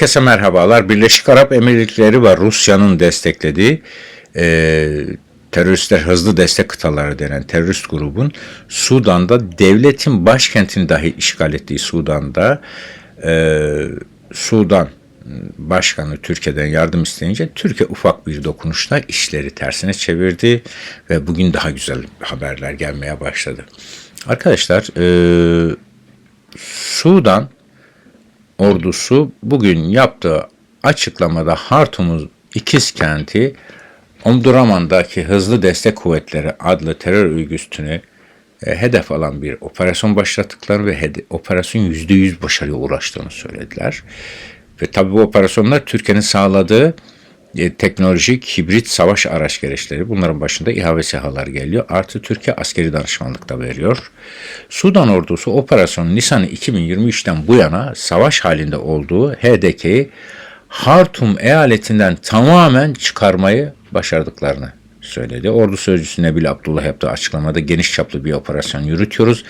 Herkese merhabalar. Birleşik Arap Emirlikleri ve Rusya'nın desteklediği e, teröristler hızlı destek kıtaları denen terörist grubun Sudan'da devletin başkentini dahi işgal ettiği Sudan'da e, Sudan Başkanı Türkiye'den yardım isteyince Türkiye ufak bir dokunuşla işleri tersine çevirdi ve bugün daha güzel haberler gelmeye başladı. Arkadaşlar e, Sudan ordusu bugün yaptığı açıklamada Hartum'un ikiz kenti Omdurman'daki Hızlı Destek Kuvvetleri adlı terör örgütünü e, hedef alan bir operasyon başlattıklarını ve operasyon %100 başarıya ulaştığını söylediler. Ve tabi bu operasyonlar Türkiye'nin sağladığı e, teknolojik hibrit savaş araç gereçleri bunların başında İHA ve SİHA'lar geliyor. Artı Türkiye askeri danışmanlık da veriyor. Sudan ordusu operasyon Nisan 2023'ten bu yana savaş halinde olduğu HDK'yi Hartum eyaletinden tamamen çıkarmayı başardıklarını söyledi. Ordu sözcüsü Nebil Abdullah yaptığı açıklamada geniş çaplı bir operasyon yürütüyoruz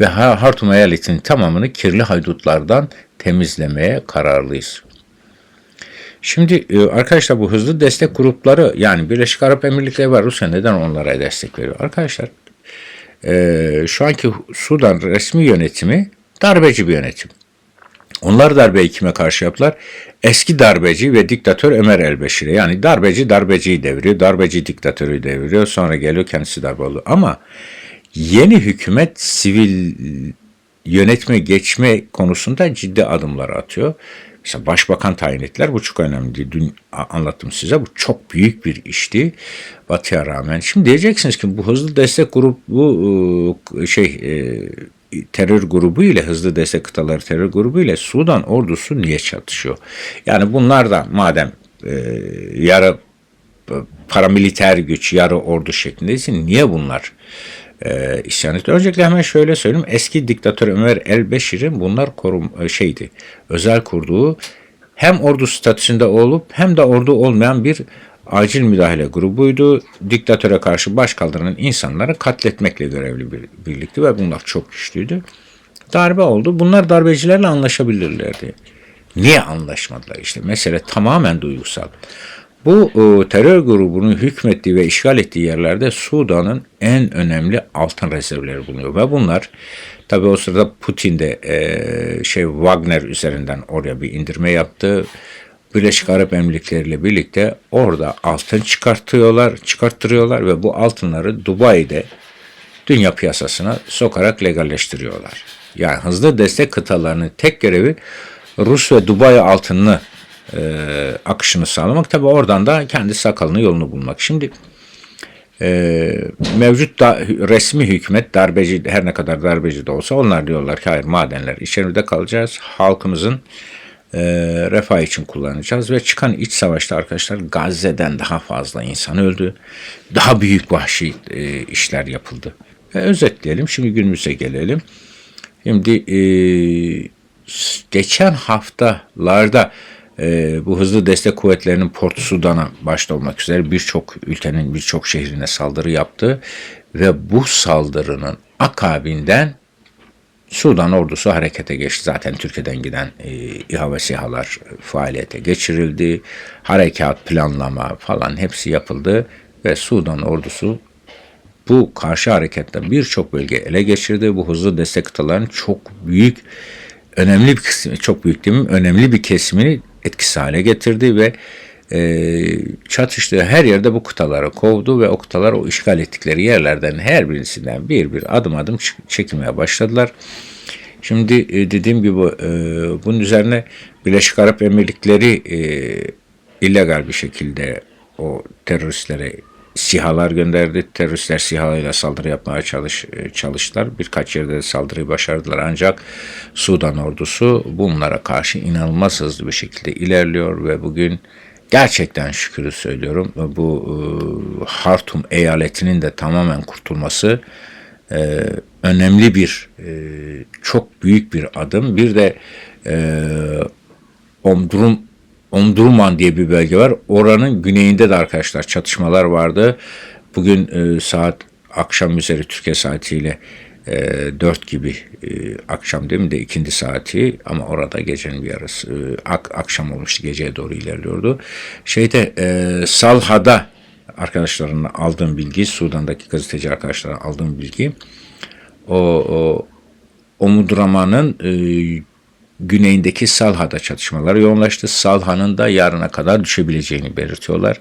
ve Ha- Hartum eyaletinin tamamını kirli haydutlardan temizlemeye kararlıyız. Şimdi e, arkadaşlar bu hızlı destek grupları yani Birleşik Arap Emirlikleri ve Rusya neden onlara destek veriyor? Arkadaşlar e, şu anki Sudan resmi yönetimi darbeci bir yönetim. Onlar darbeyi kime karşı yaptılar? Eski darbeci ve diktatör Ömer el-Beşir'e. Yani darbeci darbeciyi deviriyor, darbeci diktatörü deviriyor. Sonra geliyor kendisi darbe oluyor. Ama yeni hükümet sivil yönetme geçme konusunda ciddi adımlar atıyor. Mesela başbakan tayin ettiler. Bu çok önemli. Dün anlattım size. Bu çok büyük bir işti. Batı'ya rağmen. Şimdi diyeceksiniz ki bu hızlı destek grubu bu e, şey e, terör grubu ile hızlı destek kıtaları terör grubu ile Sudan ordusu niye çatışıyor? Yani bunlar da madem e, yarı e, paramiliter güç, yarı ordu şeklindeyse niye bunlar e, isyan ediyor? Öncelikle hemen şöyle söyleyeyim. Eski diktatör Ömer el-Beşir'in bunlar korum e, şeydi. Özel kurduğu hem ordu statüsünde olup hem de ordu olmayan bir acil müdahale grubuydu. Diktatöre karşı baş kaldıran insanları katletmekle görevli bir birlikti ve bunlar çok güçlüydü. Darbe oldu. Bunlar darbecilerle anlaşabilirlerdi. Niye anlaşmadılar? İşte mesele tamamen duygusal. Bu e, terör grubunun hükmettiği ve işgal ettiği yerlerde Sudan'ın en önemli altın rezervleri bulunuyor. Ve bunlar tabi o sırada Putin de e, şey Wagner üzerinden oraya bir indirme yaptı. Birleşik Arap Emirlikleri ile birlikte orada altın çıkartıyorlar, çıkarttırıyorlar ve bu altınları Dubai'de dünya piyasasına sokarak legalleştiriyorlar. Yani hızlı destek kıtalarının tek görevi Rus ve Dubai altınını e, akışını sağlamak. Tabi oradan da kendi sakalını yolunu bulmak. Şimdi e, mevcut da, resmi hükümet darbeci her ne kadar darbeci de olsa onlar diyorlar ki hayır madenler içeride kalacağız. Halkımızın e, refah için kullanacağız ve çıkan iç savaşta arkadaşlar Gazze'den daha fazla insan öldü. Daha büyük vahşi e, işler yapıldı. Ve özetleyelim şimdi günümüze gelelim. Şimdi e, geçen haftalarda e, bu hızlı destek kuvvetlerinin Port Sudan'a başta olmak üzere birçok ülkenin birçok şehrine saldırı yaptı ve bu saldırının akabinden Sudan ordusu harekete geçti. Zaten Türkiye'den giden e, İHA ve SİHA'lar faaliyete geçirildi. Harekat, planlama falan hepsi yapıldı ve Sudan ordusu bu karşı hareketle birçok bölge ele geçirdi. Bu hızlı destek kıtalarının çok büyük, önemli bir kısmı, çok büyük değil mi? Önemli bir kesimini etkisiz hale getirdi ve e, çatıştığı her yerde bu kıtaları kovdu ve o kıtalar o işgal ettikleri yerlerden her birisinden bir bir adım adım çekilmeye başladılar. Şimdi e, dediğim gibi e, bunun üzerine Birleşik Arap Emirlikleri e, illegal bir şekilde o teröristlere sihalar gönderdi. Teröristler sihalarıyla saldırı yapmaya çalış, e, çalıştılar. Birkaç yerde de saldırıyı başardılar. Ancak Sudan ordusu bunlara karşı inanılmaz hızlı bir şekilde ilerliyor ve bugün gerçekten şükürü söylüyorum bu e, Hartum eyaletinin de tamamen kurtulması e, önemli bir e, çok büyük bir adım. Bir de e, Omdurum Omdurman diye bir bölge var. Oranın güneyinde de arkadaşlar çatışmalar vardı. Bugün e, saat akşam üzeri Türkiye saatiyle e, 4 gibi e, akşam değil mi de ikindi saati ama orada gecenin bir yarısı e, ak- akşam olmuştu geceye doğru ilerliyordu. Şeyde e, Salha'da arkadaşlarımla aldığım bilgi Sudan'daki gazeteci arkadaşlara aldığım bilgi o, o Omudurman'ın e, güneyindeki Salha'da çatışmalar yoğunlaştı. Salha'nın da yarına kadar düşebileceğini belirtiyorlar.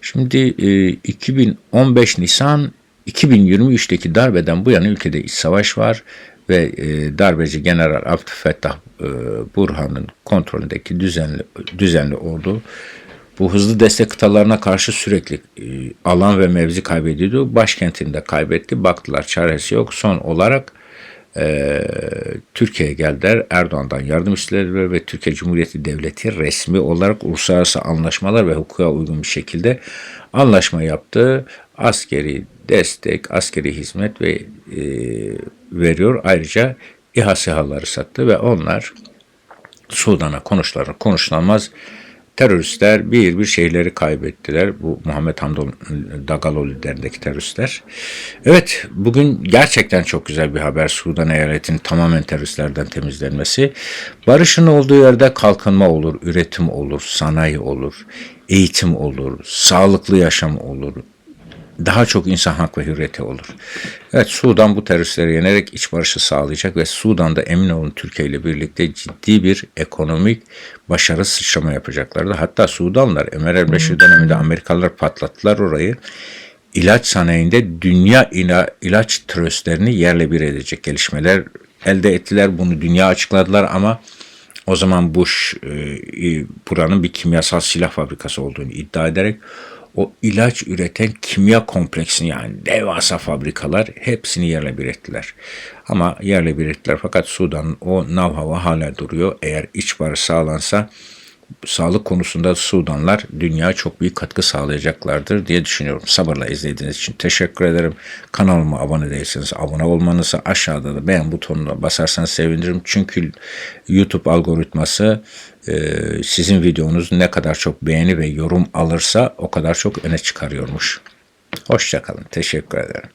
Şimdi e, 2015 Nisan 2023'teki darbeden bu yana ülkede iç savaş var ve e, darbeci General Abdülfettah e, Burhan'ın kontrolündeki düzenli düzenli ordu bu hızlı destek kıtalarına karşı sürekli e, alan ve mevzi kaybediyordu. Başkentinde kaybetti. Baktılar çaresi yok. Son olarak e, Türkiye'ye geldiler. Erdoğan'dan yardım istediler ve Türkiye Cumhuriyeti Devleti resmi olarak uluslararası anlaşmalar ve hukuka uygun bir şekilde anlaşma yaptı. Askeri destek, askeri hizmet ve e, veriyor. Ayrıca İHA SİHA'ları sattı ve onlar Sudan'a konuşlanır konuşlanmaz teröristler bir bir şehirleri kaybettiler. Bu Muhammed Hamdol Dagalo liderindeki teröristler. Evet bugün gerçekten çok güzel bir haber Sudan eyaletinin tamamen teröristlerden temizlenmesi. Barışın olduğu yerde kalkınma olur, üretim olur, sanayi olur, eğitim olur, sağlıklı yaşam olur, daha çok insan hak ve hürriyeti olur. Evet Sudan bu teröristleri yenerek iç barışı sağlayacak ve Sudan'da emin olun Türkiye ile birlikte ciddi bir ekonomik başarı sıçrama yapacaklardı. Hatta Sudanlar Ömer el-Beşir döneminde Amerikalılar patlattılar orayı. İlaç sanayinde dünya ila, ilaç tröstlerini yerle bir edecek gelişmeler elde ettiler. Bunu dünya açıkladılar ama o zaman Bush e, buranın bir kimyasal silah fabrikası olduğunu iddia ederek o ilaç üreten kimya kompleksini yani devasa fabrikalar hepsini yerle bir ettiler. Ama yerle bir ettiler fakat Sudan'ın o nav hava hala duruyor. Eğer iç barış sağlansa sağlık konusunda Sudanlar dünya çok büyük katkı sağlayacaklardır diye düşünüyorum. Sabırla izlediğiniz için teşekkür ederim. Kanalıma abone değilseniz abone olmanızı aşağıda da beğen butonuna basarsanız sevinirim. Çünkü YouTube algoritması e, sizin videonuz ne kadar çok beğeni ve yorum alırsa o kadar çok öne çıkarıyormuş. Hoşçakalın. Teşekkür ederim.